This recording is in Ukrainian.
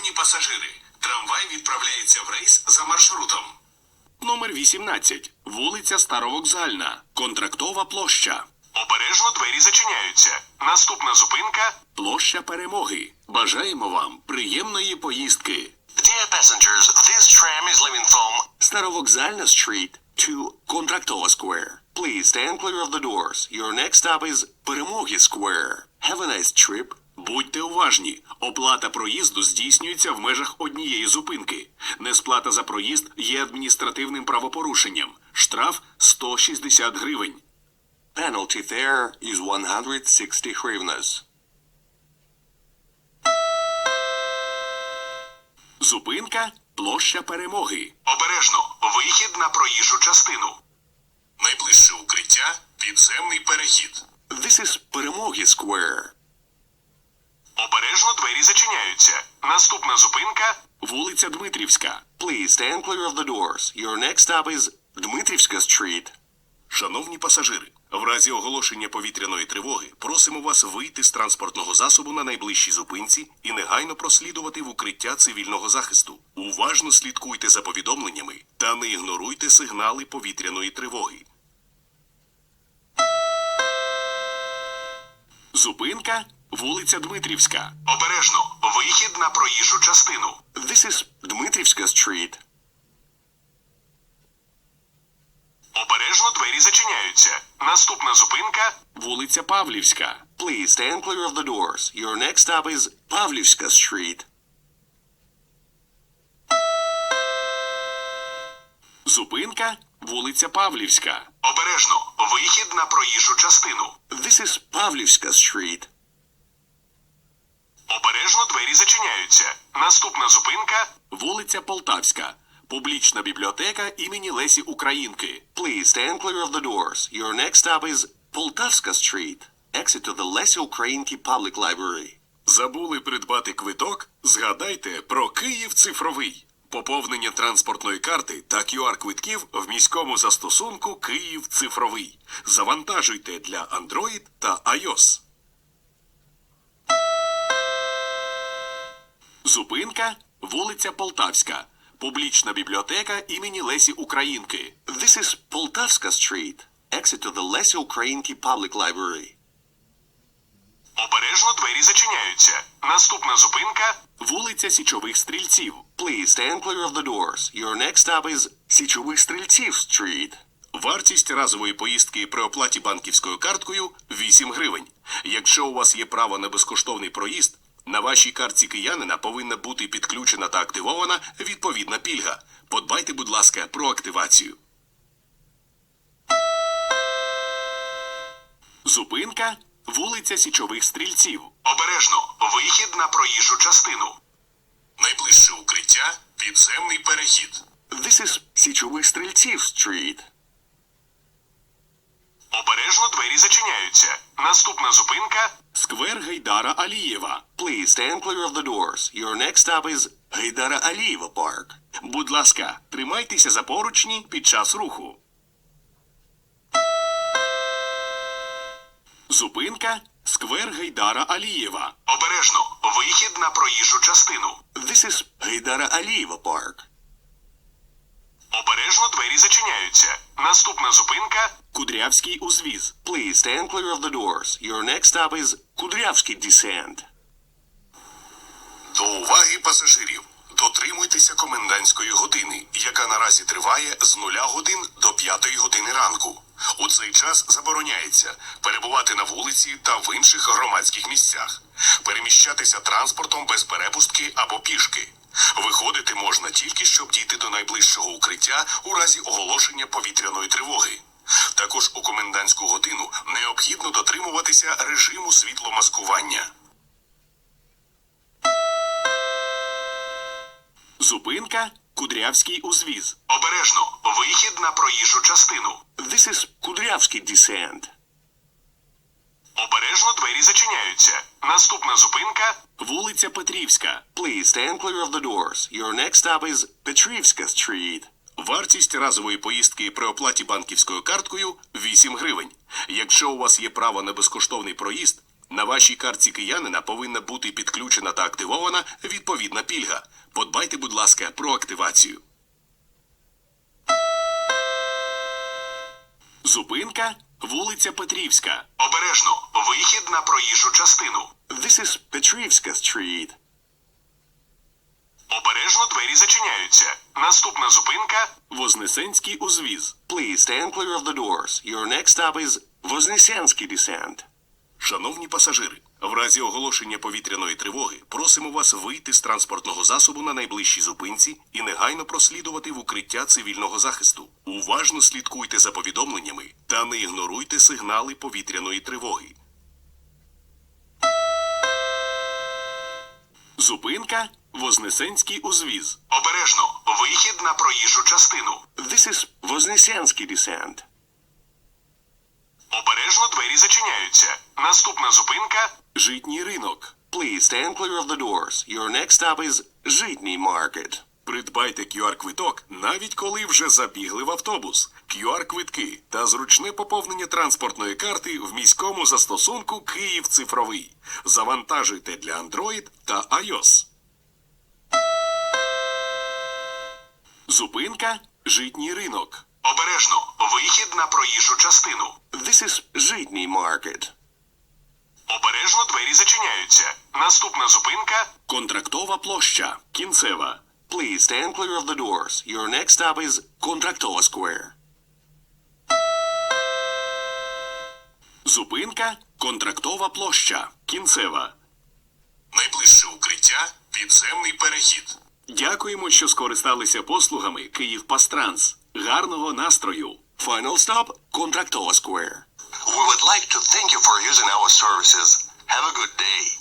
Шановні пасажири, трамвай відправляється в рейс за маршрутом. Номер 18. Вулиця Старовокзальна. Контрактова площа. Обережно двері зачиняються. Наступна зупинка. Площа перемоги. Бажаємо вам приємної поїздки. Dear passengers, this tram is leaving from Старовокзальна Street to Контрактова Square. Please stand clear of the doors. Your next stop is Перемоги Square. Have a nice trip. Будьте уважні. Оплата проїзду здійснюється в межах однієї зупинки. Несплата за проїзд є адміністративним правопорушенням. Штраф 160 гривень. Penalty there is 160 hryvnias. Зупинка площа перемоги. обережно вихід на проїжджу частину. Найближче укриття підземний перехід. This is Перемоги Square. Обережно двері зачиняються. Наступна зупинка. Вулиця Дмитрівська. Please stand clear of the doors. Your next stop is Дмитрівська Street. Шановні пасажири, в разі оголошення повітряної тривоги просимо вас вийти з транспортного засобу на найближчій зупинці і негайно прослідувати в укриття цивільного захисту. Уважно слідкуйте за повідомленнями та не ігноруйте сигнали повітряної тривоги. Зупинка вулиця Дмитрівська. Обережно вихід на проїжджу частину. This is Дмитрівська Street. Обережно двері зачиняються. Наступна зупинка. Вулиця Павлівська. Please stand clear of the doors. Your next stop is Павлівська Street. Зупинка вулиця Павлівська. Обережно вихід на проїжджу частину. This is Павлівська Street. Обережно двері зачиняються. Наступна зупинка. Вулиця Полтавська. Публічна бібліотека імені Лесі Українки. Please stand clear of the doors. Your next stop is Полтавська Street. Exit to the Лесі Українки Public Library. Забули придбати квиток? Згадайте про Київ цифровий. Поповнення транспортної карти та QR-квитків в міському застосунку Київ цифровий. Завантажуйте для Android та iOS. Зупинка вулиця Полтавська. Публічна бібліотека імені Лесі Українки. This is Полтавська Street. Exit to the Лесі Українки Public Library. Обережно двері зачиняються. Наступна зупинка. Вулиця Січових Стрільців. Please stand clear of the doors. Your next stop is Січових Стрільців Street. Вартість разової поїздки при оплаті банківською карткою 8 гривень. Якщо у вас є право на безкоштовний проїзд, на вашій картці киянина повинна бути підключена та активована відповідна пільга. Подбайте, будь ласка, про активацію. Зупинка вулиця Січових Стрільців. Обережно вихід на проїжджу частину. Найближче укриття підземний перехід. This is Січових Стрільців Street. Обережно двері зачиняються. Наступна зупинка. Сквер Гайдара Алієва. Please stand clear of the doors. Your next stop is Гайдара Алієва Park. Будь ласка, тримайтеся за поручні під час руху. Зупинка Сквер Гайдара Алієва. Обережно вихід на проїжджу частину. This is Гайдара Алієва Park. Обережно двері зачиняються. Наступна зупинка. Кудрявський узвіз. Please stand clear of the doors. Your next stop is Кудрявський Descent. До уваги пасажирів. Дотримуйтеся комендантської години, яка наразі триває з нуля годин до п'ятої години ранку. У цей час забороняється перебувати на вулиці та в інших громадських місцях, переміщатися транспортом без перепустки або пішки. Виходити можна тільки щоб дійти до найближчого укриття у разі оголошення повітряної тривоги. Також у комендантську годину необхідно дотримуватися режиму світломаскування. Зупинка Кудрявський узвіз. Обережно вихід на проїжджу частину. This is Кудрявський Descent. Обережно двері зачиняються. Наступна зупинка. Вулиця Петрівська. Please stand clear of the doors. Your next stop is Петрівська Street. Вартість разової поїздки при оплаті банківською карткою 8 гривень. Якщо у вас є право на безкоштовний проїзд, На вашій картці киянина повинна бути підключена та активована відповідна пільга. Подбайте, будь ласка, про активацію. Зупинка вулиця Петрівська. Обережно. Вихід на проїжджу частину. This is Petrivska Street. Обережно двері зачиняються. Наступна зупинка Вознесенський узвіз. Please stand clear of the doors. Your next stop is Вознесенський descent. Шановні пасажири, в разі оголошення повітряної тривоги просимо вас вийти з транспортного засобу на найближчій зупинці і негайно прослідувати в укриття цивільного захисту. Уважно слідкуйте за повідомленнями та не ігноруйте сигнали повітряної тривоги. Зупинка Вознесенський узвіз. обережно. Вихід на проїжджу частину. This is Вознесенський descent. Обережно двері зачиняються. Наступна зупинка Житній ринок. Please stand clear of the doors. Your next stop is Житній Market. Придбайте QR-квиток, навіть коли вже забігли в автобус. QR-квитки та зручне поповнення транспортної карти в міському застосунку Київ цифровий. Завантажуйте для Android та iOS. Зупинка Житній ринок. обережно. Вихід на проїжджу частину. This is Житній Market. Обережно двері зачиняються. Наступна зупинка Контрактова площа. Кінцева. Please stand clear of the doors. Your next stop is Контрактова Square. Зупинка. Контрактова площа. Кінцева. Найближче укриття підземний перехід. Дякуємо, що скористалися послугами Київ Пастранс. Гарного настрою. Final stop, Contractova Square. We would like to thank you for using our services. Have a good day.